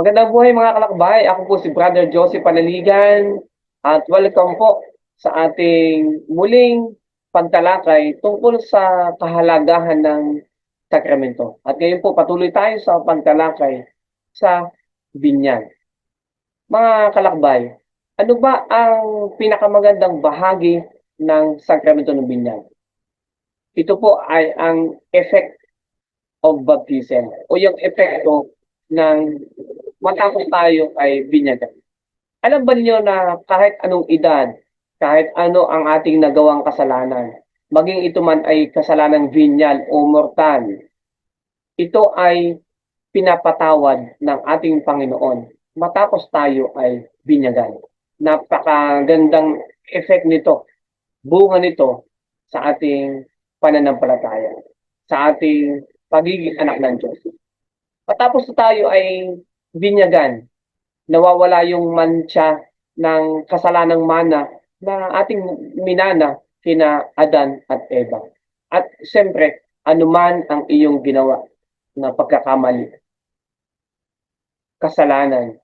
Magandang buhay mga kalakbay. Ako po si Brother Joseph Panaligan at welcome po sa ating muling pagtalakay tungkol sa kahalagahan ng sakramento. At ngayon po patuloy tayo sa pagtalakay sa binyag. Mga kalakbay, ano ba ang pinakamagandang bahagi ng sakramento ng binyag? Ito po ay ang effect of baptism o yung epekto ng matapos tayo ay binyagan. Alam ba niyo na kahit anong edad, kahit ano ang ating nagawang kasalanan, maging ito man ay kasalanang venial o mortal, ito ay pinapatawad ng ating Panginoon matapos tayo ay binyagan. Napakagandang effect nito, bunga nito sa ating pananampalataya, sa ating pagiging anak ng Diyos. Patapos tayo ay binyagan, nawawala yung mancha ng kasalanang mana na ating minana kina Adan at Eva. At siyempre, anuman ang iyong ginawa na pagkakamali, kasalanan,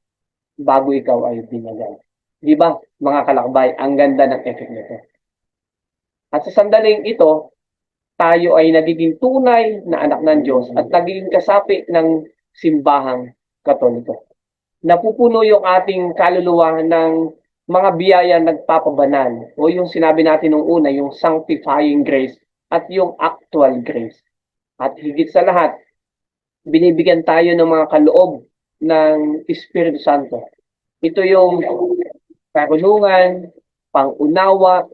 bago ikaw ay binyagan. Di ba, mga kalakbay, ang ganda ng effect nito. At sa sandaling ito, tayo ay nagiging tunay na anak ng Diyos at nagiging kasapi ng simbahang katoliko. Napupuno yung ating kaluluwa ng mga biyaya nagpapabanal o yung sinabi natin nung una, yung sanctifying grace at yung actual grace. At higit sa lahat, binibigyan tayo ng mga kaloob ng Espiritu Santo. Ito yung karunungan, pangunawa,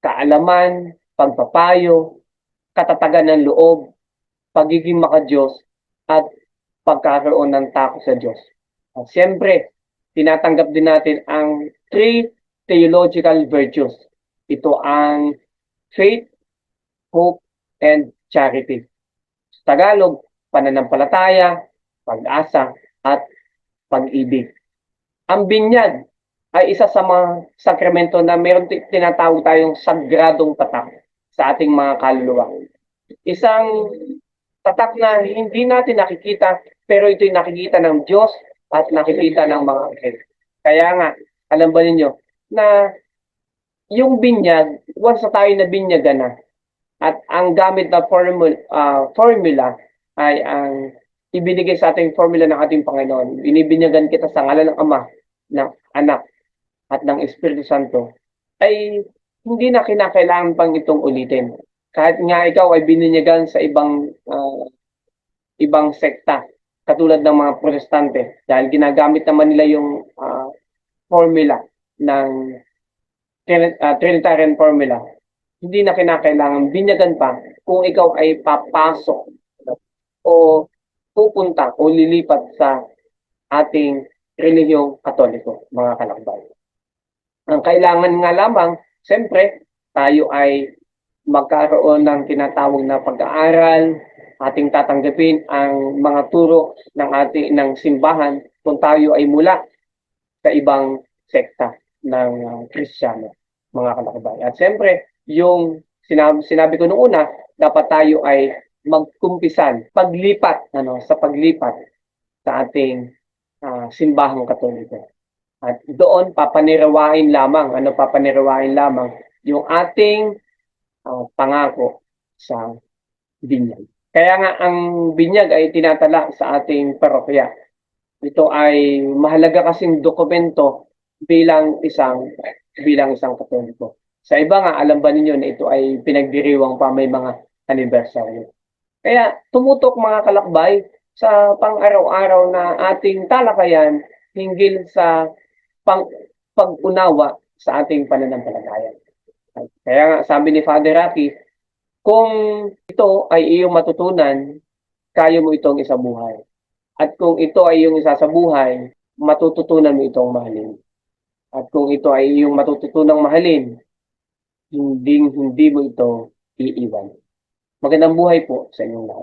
kaalaman, pagpapayo, katatagan ng loob, pagiging makadiyos, at pagkakaroon ng takot sa Diyos. At siyempre, tinatanggap din natin ang three theological virtues. Ito ang faith, hope, and charity. Sa Tagalog, pananampalataya, pag-asa, at pag-ibig. Ang binyag ay isa sa mga sakramento na ti- tinatawag tayong sagradong tatak sa ating mga kaluluwa. Isang tatak na hindi natin nakikita, pero ito'y nakikita ng Diyos at nakikita ng mga anghel. Kaya nga, alam ba ninyo, na yung binyag, once na tayo na binyagan na, at ang gamit na formula, ah, formula ay ang ibinigay sa ating formula ng ating Panginoon. Binibinyagan kita sa ngalan ng Ama, ng Anak, at ng Espiritu Santo, ay hindi na kinakailangan pang itong ulitin. Kahit nga ikaw ay bininyagan sa ibang ah, ibang sekta, katulad ng mga protestante, dahil ginagamit naman nila yung ah, formula ng ah, Trinitarian formula, hindi na kinakailangan binyagan pa kung ikaw ay papasok o pupunta o lilipat sa ating relihiyong katoliko, mga kalakbay. Ang kailangan nga lamang, siyempre, tayo ay magkaroon ng tinatawag na pag-aaral, ating tatanggapin ang mga turo ng ating ng simbahan kung tayo ay mula sa ibang sekta ng uh, Kristiyano, mga kalakbay. At siyempre, yung sinabi, sinabi ko noong una, dapat tayo ay magkumpisan, paglipat, ano, sa paglipat sa ating ah, simbahang katoliko. At doon papanirawain lamang, ano papanirawain lamang yung ating ah, pangako sa binyag. Kaya nga ang binyag ay tinatala sa ating parokya. Ito ay mahalaga kasing dokumento bilang isang bilang isang katoliko. Sa iba nga, alam ba ninyo na ito ay pinagdiriwang pa may mga anibersaryo. Kaya tumutok mga kalakbay sa pang-araw-araw na ating talakayan hinggil sa pang pag-unawa sa ating pananampalataya. Kaya nga sabi ni Father Rocky, kung ito ay iyong matutunan, kaya mo itong isabuhay. At kung ito ay iyong isasabuhay, matututunan mo itong mahalin. At kung ito ay iyong matututunang mahalin, hindi hindi mo ito iiwan. Magandang buhay po sa inyong lahat.